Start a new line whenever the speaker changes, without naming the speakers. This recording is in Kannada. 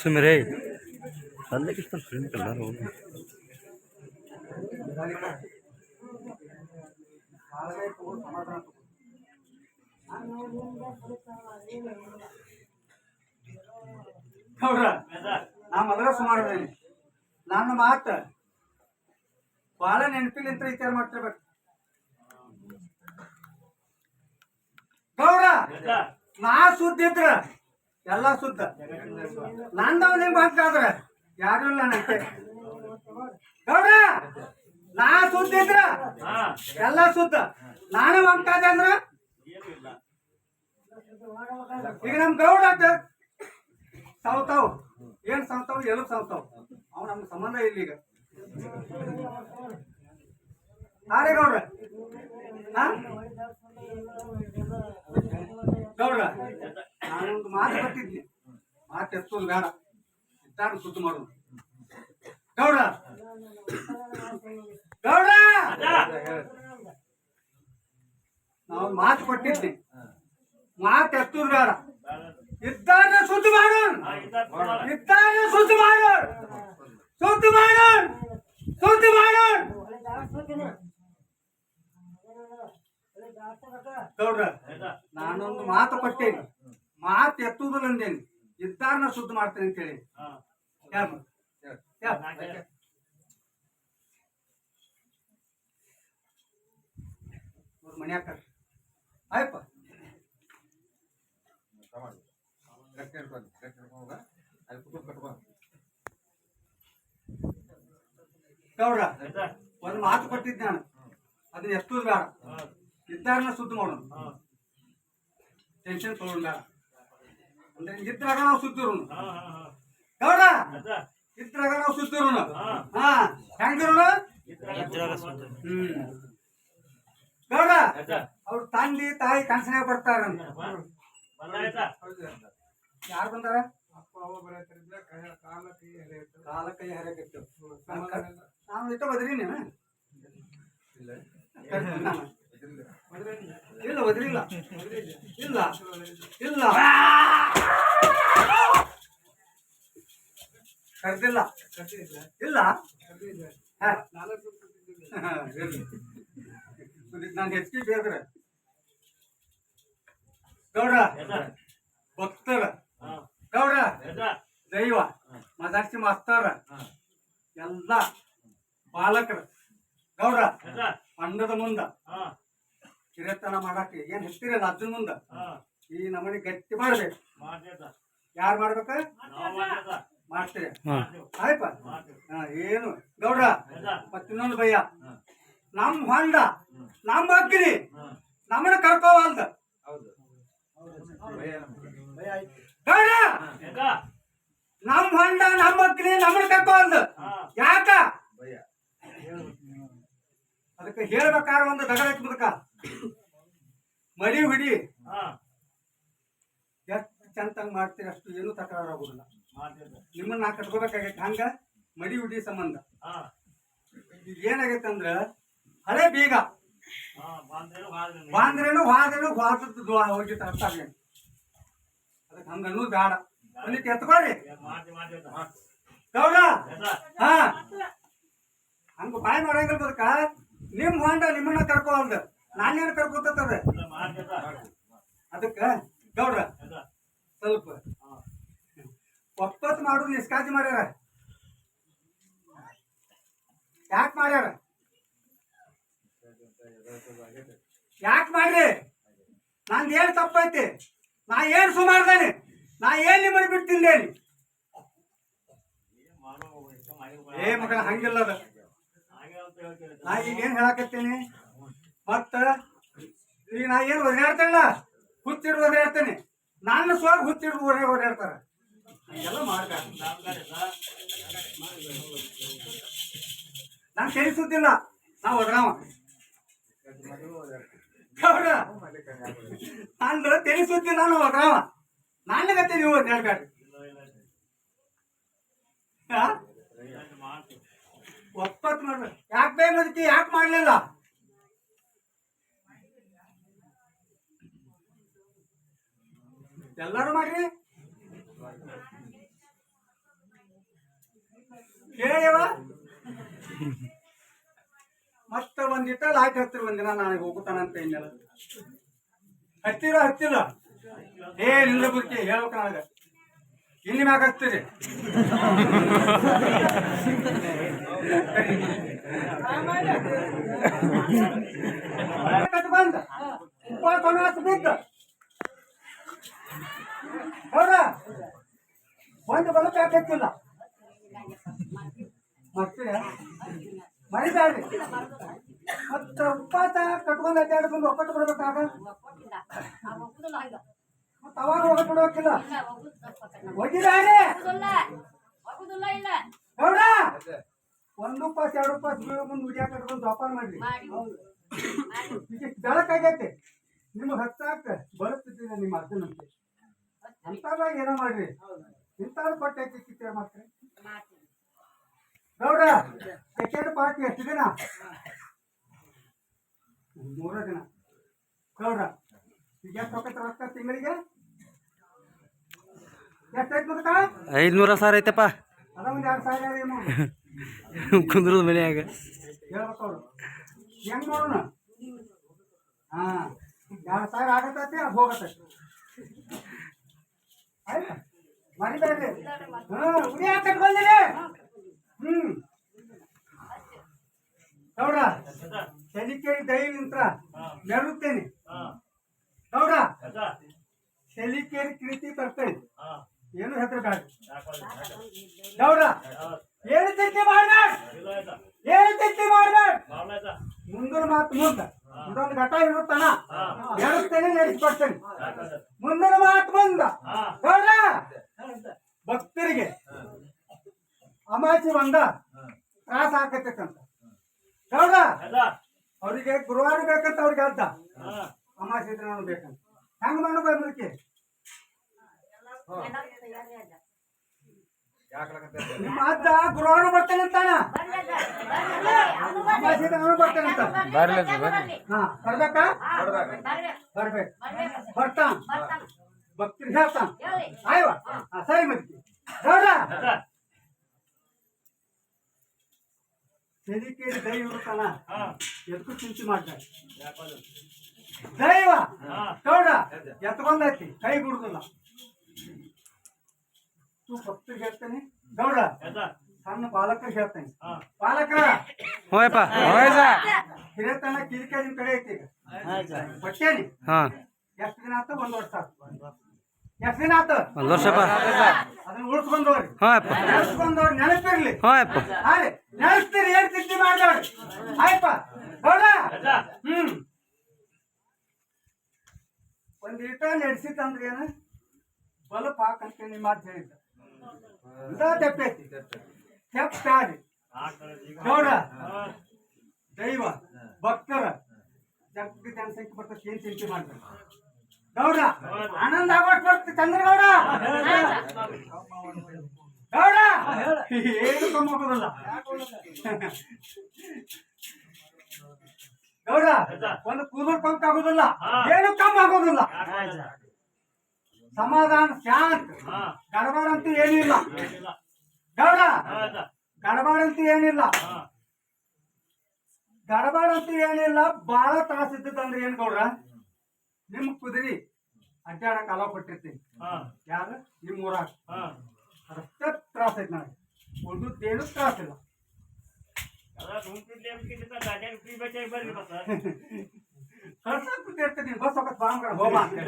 ಸುಮ್ಮನೆ ಸಣ್ಣಕ್ಕೆ ಇಷ್ಟ ಫ್ರೆಂಡ್ ಅಲ್ಲ ಅವ್ರು
ಹೌದ್ರ? ನಾ ಮೊದಲ ಸುಮಾರು ಅದೇನಿ. ನನ್ನ ಮಾತ ಬಹಳ ನೆನಪಿಲಿಂತ ವಿಚಾರ ಮಾಡ್ತಿರ್ಬೇಕು ಗೌಡ ನಾ ಸುದ್ದ ಇದ್ರ ಎಲ್ಲ ಸುದ್ದ. ನಂದವ್ ನಿಮ್ ಬಂತಾದ್ರ ಯಾರು ಇಲ್ಲ ನಾ ಸುದ್ದ ಇದ್ರ? ಎಲ್ಲ ಸುದ್ದ. ನಾನೇ ಹೊಂಟಾದೆ ಅಂದ್ರ? ಈಗ ನಮ್ ಗೌಡ ತಾವ್ ಏನ್ ಸಾವ್ತಾವ್? ಎಲ್ಲ ಸಾವ್ತಾವ್. ಅವ್ ನಮ್ಗೆ ಸಂಬಂಧ ಇಲ್ಲ ಈಗ. ಹಾರೇ ಗೌಡ್ರ ಹಾ? ಗೌಡ್ರ ನಾನೊಂದು ಮಾತು ಕೊಟ್ಟಿದ್ನಿ ಮಾತು ಎತ್ತೋದು ಬೇಡ. ಇದ್ದಾರ ಸುದ್ದಿ ಮಾಡೋದು. ಗೌಡ! ಗೌಡ! ನಾವು ಮಾತು ಕೊಟ್ಟಿದ್ದೆ. ಮಾತು ಎತ್ತೋದು ಬೇಡ. ಇದ್ದಾರ ಸುದ್ದಿ ಮಾಡೋಣ ಇದ್ದಾರ ಸುದ್ದಿ ಮಾಡೋಣ ಸುದ್ದಿ ಮಾಡೋಣ ಸುದ್ದಿ ಮಾಡೋಣ ಗೌಡ್ರ ನಾನೊಂದು ಮಾತು ಕೊಟ್ಟೇನಿ. ಮಾತು ಎತ್ತುವುದಿಲ್ಲ ಇದ್ದಾರನ್ನ ಶುದ್ಧ ಮಾಡ್ತೇನೆ ಅಂತ ಹೇಳಿ. ಮನ್ಯಾಕ ಆಯ್ಪ ಗೌಡ್ರ ಒಂದು ಮಾತು ಕೊಟ್ಟಿದ್ದೆ ನಾನು. ಅದನ್ನ ಎಷ್ಟು ಬೇಡ. ಇದ್ದಾರನ್ನ ಶುದ್ಧ ಮಾಡೋಣ ಟೆನ್ಷನ್ ತಗೊಂಡ್ಬೇಡ ಬೇಡ ಅಂದ್ರೆ ಇದ್ರಾಗ ನಾವು ಸುದ್ದಿರೋನು ಗೌಡ? ಇದ್ರಾಗ ನಾವು ಹಾ. ಹೆಂಗಿರೋನು ಹ್ಮ್. ಗೌಡ? ಅವ್ರ ತಂದೆ ತಾಯಿ ಕನ್ಸನಾಗ ಬರ್ತಾರ. ಯಾರು ಬಂದಾರ? ಕಾಲ ಕೈ ಹರಿಯಕತ್ತು ನಾನು ಇಟ್ಟ ಬದ್ರಿ ನೀನು. ಇಲ್ಲ ಬದ್ರಿಲ್ಲ ಇಲ್ಲ ಇಲ್ಲ. ಕರ್ದಿಲ್ಲ. ಇಲ್ಲ. ನಾನು ಹೆಚ್ಚಿಗೆ ಬೇಕ್ರೆ. ಗೌಡ ಭಕ್ತರ. ಗೌಡ ದೈವ ಮದಾಕ್ಷಿ ಮಾಸ್ತರ. ಎಲ್ಲ ಬಾಲಕರ. ಗೌಡ ಅಂಡದ ಮುಂದ. ಕಿರತನ ಮಾಡಕ್ಕೆ ಏನ್ ಹೆಚ್ಚಿರಲ್ಲ ಅರ್ಜುನ್ ಮುಂದ? ಈ ನಮನಿ ಗಟ್ಟಿ ಮಾಡ್ಬೇಕು. ಯಾರು ಮಾಡ್ಬೇಕ? ಮಾಡ್ತೀರಿ
ಹಾಂ.
ಆಯ್ಪ ಹಾ, ಏನು? ಗೌಡ್ರ ಮತ್ತ ಇನ್ನೊಂದು ಭಯ. ನಮ್ ಹೊಂಡ ನಮ್ಮ ಅಗ್ನಿ ನಮ್ಮನ್ನ ಕರ್ಕೋವಲ್ದ ಗೌಡ ನಮ್ ಹೊಂಡ ನಮ್ಮ ಅಗ್ನಿ ನಮ್ಮನ್ನ ಕರ್ಕೋವಲ್ದ ಯಾಕ? ಅದಕ್ಕೆ ಹೇಳ್ಬೇಕಾದ್ರೆ ಒಂದು ದಗಡ ಮುದಕ. ಮಡಿ ಹಿಡಿ ಎಷ್ಟು ಚಂತಂಗ್ ಮಾಡ್ತೀರಿ ಅಷ್ಟು ಏನು ತಕರಾರು ಆಗುದಿಲ್ಲ ನಿಮ್ಮನ್ನ ನಾ ಕಟ್ಕೋಬೇಕಾಗೈತೆ. ಹಂಗ ಮಡಿ ಹುಡಿ ಸಂಬಂಧ. ಏನಾಗೈತೆ ಅಂದ್ರ ಹಳೆ ಬೀಗ. ಬಾಂದ್ರೇನು ಬಾಂದ್ರೇನು ವಾದದ್ದು ಹೋಗಿತ್ತ ಅರ್ಥ ಆಗ್ಲಿ ಅದಕ್ಕೆ ಹಂಗ ಅನ್ನೋದು ಬೇಡ. ಅಲ್ಲಿ ಎತ್ಕೊಳ್ಳಿ ಗೌಡ. ಹಾ. ಹಂಗ ಬಾಯ್ ಮಾಡಂಗಿಲ್ಲ ಬದಕ ನಿಮ್ ಹೊಂಡ ನಿಮ್ಮನ್ನ ಕರ್ಕೋಲ್ದ ನಾನೇನು ಕರ್ಕೊತದ ಅದಕ್ಕ ಗೌಡ್ರ ಸ್ವಲ್ಪ. ಒಪ್ಪತ್ತು ಮಾಡು ನಿಷ್ಕಾಜಿ ಮಾಡ್ಯಾರ. ಯಾಕೆ ಮಾಡ್ಯಾರ? ಯಾಕೆ ಮಾಡ್ರಿ? ನಂದು ಏನ್ ತಪ್ಪೈತಿ? ನಾ ಏನು ಸುಮಾರ್ದಾನೆ ನಾ ಏನ್ ನಿಮ್ಮನ್ನ ಬಿಟ್ಟು ತಿಂದೇನಿ? ಏ ಮಗಳ ಹಂಗಿಲ್ಲ ಅದ. ನಾ ಈಗ ಏನ್ ಹೇಳಕತ್ತೇನಿ? ಮತ್ತ ಈಗ ನಾ ಏನು ಒದಾಡ್ತೇನಲ್ಲ ಹುಚ್ಚಿಡ್ ಒದಾಡ್ತೇನೆ ನನ್ನ ಸ್ವಾಗ ಹುಚ್ಚಿಡ್ ಒಡೆ ಓಡಾಡ್ತಾರ ಹಂಗೆಲ್ಲ ಮಾಡ್ತಾರೆ ನಾನು ತಿಳಿಸುತ್ತಿಲ್ಲ ನಾ ಒದ್ರಾವ ನಾನು ತಿಳಿಸುತ್ತಿಲ್ಲ ನಾನು ಒದ್ರಾವ ಗತಿ ನೀವು ಹೇಳ್ಬೇಡ್ರಿ ಹಾ? ಒಪ್ಪತ್ ಮಾಡ್ರಿ ಯಾಕೆ ಮದಕಿ ಯಾಕೆ ಮಾಡ್ಲಿಲ್ಲ? ಎಲ್ಲರೂ ಮಾಡ್ರಿ. ಕೇಳಿವ ಮತ್ತೆ ಒಂದಿಟ್ಟ ಲಾಟ್ ಹತ್ತಿರ ಒಂದಿನ ನನಗೆ ಹೋಗುತ್ತಾನಂತ ಇನ್ನೆಲ್ಲ. ಹತ್ತಿರ ಹತ್ತಿಲ್ಲ ಏ ನಿಲ್ಲ ಬುಕ್ಕಿ ಹೇಳ್ಬೇಕು ನನಗೆ ಇಲ್ಲಿ ಮ್ಯಾಗ ಹತ್ತಿರಿ. ಬಂದ ಉಪವಾಸ ಬಿದ್ದ ಹೌದ? ಒಂದು ಬಲಕ್ಕೆ ಹಾಕತ್ತಿಲ್ಲ ಮಾಡ್ತೀರ ಮರಿಬೇಡ್ರಿ ಮತ್ತೆ ಉಪವಾಸ ಕಟ್ಕೊಂಡು ಅಡ್ಡಾಡ್ಕೊಂಡು ಒಪ್ಪಟ್ಟು ಬರ್ಬೇಕಾಗ ಮತ್ತೆ ಅವಾಗ ಹೋಗಕ್ ಬಿಡೋಕಿಲ್ಲ ಒಗಿದಾರೆ ಹೌದ? ಒಂದು ಪಾಸ್ ಎರಡು ಪಾಸ್ ಬೀಳೋ ಮುಂದೆ ಉಡಿಯಾಕ ಕಟ್ಕೊಂಡು ಜೋಪಾನ ಮಾಡ್ರಿ. ಬೆಳಕಾಗೈತೆ. ನಿಮ್ಗೆ ಹತ್ತಾಕ ಬರುತ್ತಿದ್ದೀನಿ ನಿಮ್ಮ ಅರ್ಜನಂತೆ. ಅಂತಾದಾಗ ಏನೋ ಮಾಡ್ರಿ. ಇಂಥದ್ದು ಕೊಟ್ಟೆ ಕಿತ್ತೇರ್ ಮಾಡ್ತೀರಿ ಗೌಡ ಸೆಕೆಂಡ್ ಪಾರ್ಟಿ ಎಷ್ಟು ದಿನ? ಮೂರ ದಿನ. ಗೌಡ ಈಗ ಎಷ್ಟು ಹೋಗತ್ತೆ ರೊಕ್ಕ ತಿಂಗಳಿಗೆ?
ಐದ್ನೂರ ಸಾವಿರ ಐತಪ್ಪ.
ಅದ ಒಂದು ಎರಡು ಸಾವಿರ ಏನು
ಕುಂದ್ರದ ಮನ್ಯಾಗ.
ಹೇಳ್ಬೇಕು ಅವ್ರು. ಹೆಂಗ್ ನೋಡೋಣ ಹಾ. ಎರಡು ಸಾವಿರ ಆಗತ್ತೈತಿ ಅದು ಹೋಗತ್ತೈತಿ. ಆಯ್ತಾ ಮರಿಬೇಡ್ರಿ ಹಾ ಉಡಿ ಹಾಕಟ್ ಬಂದಿರಿ ಹ್ಮ್. ಗೌಡ ಶನಿಕೇರಿ ದೈ ನಿಂತ್ರ ಮೆರುತ್ತೇನೆ ಗೌಡ ಶನಿಕೇರಿ ಕೀರ್ತಿ ತರ್ತೇನೆ ಏನು ಹೆದರ್ಬೇಡ ಏನು ಚಿಂತೆ ಮಾಡ್ಬೇಡ ಏನು ಚಿಂತೆ ಮಾಡ್ಬೇಡ ಮುಂದಿನ ಮಾತು ಮುಂದ ಇದೊಂದು ಘಟ ಇರುತ್ತಾನ ಹೇಳುತ್ತೇನೆ ನಡೆಸಿಕೊಡ್ತೇನೆ ಮುಂದಿನ ಮಾತು ಮುಂದ ಗೌಡ ಭಕ್ತರಿಗೆ ಅಮಾಚಿ ಬಂದ ತ್ರಾಸ ಹಾಕತ್ತಂತ ಗೌಡ ಅವರಿಗೆ ಗುರುವಾರ ಬೇಕಂತ ಅವ್ರಿಗೆ ಅರ್ಧ. ಅಮಾಸಿ ದಿನ ಬೇಕಂತ. ಹೆಂಗ್ ಮಾಡ ಬಂದ್ರಿಕೆ ನಿಮ್ಮ ಅಜ್ಜ ಗುರುವಾರ ಬರ್ತಾನೆ ಅಂತಾನ? ಅಮಾಸಿ ದಿನ ಬರ್ತಾನೆ ಅಂತ. ಹಾ ಬರ್ಬೇಕಾ? ಬರ್ಬೇಕು. ಬರ್ತಾನ. ಭಕ್ತರಿಗೆ ಹೇಳ್ತಾನ. ಆಯ್ವಾ? ಹಾ, ಸರಿ ಮತ್ತೆ ಗೌಡ ಸೆದಿಕೇರಿ ದೈವ ಇರುತ್ತಲ್ಲ? ಎದಕ್ಕೂ ಚಿಂತೆ ಮಾಡ್ತಾರೆ. ದೈವ! ಗೌಡ ಎತ್ಕೊಂಡೈತಿ ಕೈ ಬಿಡುದಿಲ್ಲ. ತೂ ಭಕ್ತರಿಗೆ ಹೇಳ್ತೇನೆ. ಗೌಡ ಸಣ್ಣ ಬಾಲಕರಿಗೆ ಹೇಳ್ತೇನೆ. ಬಾಲಕರ
ಹೋಯಪ್ಪ
ಹಿರೇತನ ಕಿರಿಕ ನಿಮ್ ಕಡೆ ಐತಿ ಈಗ. ಬಟ್ಟೇನಿ ಎಷ್ಟು ದಿನ ಆತ. ಒಂದ್ ವರ್ಷ.
ಒಂದ್
ನೆನೆಸ್ಕೊಂಡವ್ರಿ ನೆನಪಿರ್ಲಿ.
ಹಾಯಪ್ಪ
ನೆನೆಸ್ತೀರಿ ಏನ್ ತಿಂಡಿ ಮಾಡ್ಬೇಡ್ರಿ ಆಯ್ಪ ಗೌಡ ಹ್ಮ್. ಒಂದ್ ಈಟ ನಡೆಸಿತ್ತಂದ್ರೆ ಏನು? ಬಲಪ್ ಹಾಕಂತ ನಿಮ್ಮ ಮಾತು ಹೇಳಿದ್ದ. ಇಂದ ತೆಪ್ಪೈತಿ. ತೆಪ್ಪ ತಾಡಿ ಗೌಡ ದೈವ ಭಕ್ತರ. ಜಗ್ಗ ಜನಸಂಖ್ಯೆ ಬರ್ತದೆ ಏನ್ ಚಿಂತೆ ಮಾಡ್ತಾರೆ? ಗೌಡ ಆನಂದ ಆಗೋಟ್ ಬರ್ತಿ ಚಂದ್ರಗೌಡ ಗೌಡ. ಏನು ಕಮ್ಮಲ್ಲ ಗೌಡ ಒಂದು ಕೂದಲ್ ಪಂಪ್ ಆಗೋದಿಲ್ಲ. ಏನು ಕಮ್ಮ ಆಗೋದಿಲ್ಲ. ಸಮಾಧಾನ ಶಾಂತ. ಗಡಬಾಡ ಅಂತೂ ಏನಿಲ್ಲ. ಗೌಡ ಗಡಬಾಡ ಅಂತೂ ಏನಿಲ್ಲ. ಗಡಬಾಡ ಅಂತೂ ಏನಿಲ್ಲ. ಬಹಳ ತ್ರಾಸ ಇದ್ದಂದ್ರೆ ಏನ್ ಗೌಡ್ರ? ನಿಮ್ ಕುದುರೆ ಅಡ್ಡಾಡಕ್ ಅಲಾ ಕೊಟ್ಟಿರ್ತೀನಿ ಯಾರ ನಿಮ್ ಊರಾಗ ರಸ್ತೆ ತ್ರಾಸ ಐತಿ ನನಗೆ ಒಂದು ಏನು ತ್ರಾಸ ಇಲ್ಲ ಕಳ್ಸಕ್ ಕೂತಿರ್ತೀನಿ ಬಸ್ ಹೋಗತ್ ಬಾಂಗ್ರ ಹೋಮ ಅಂತ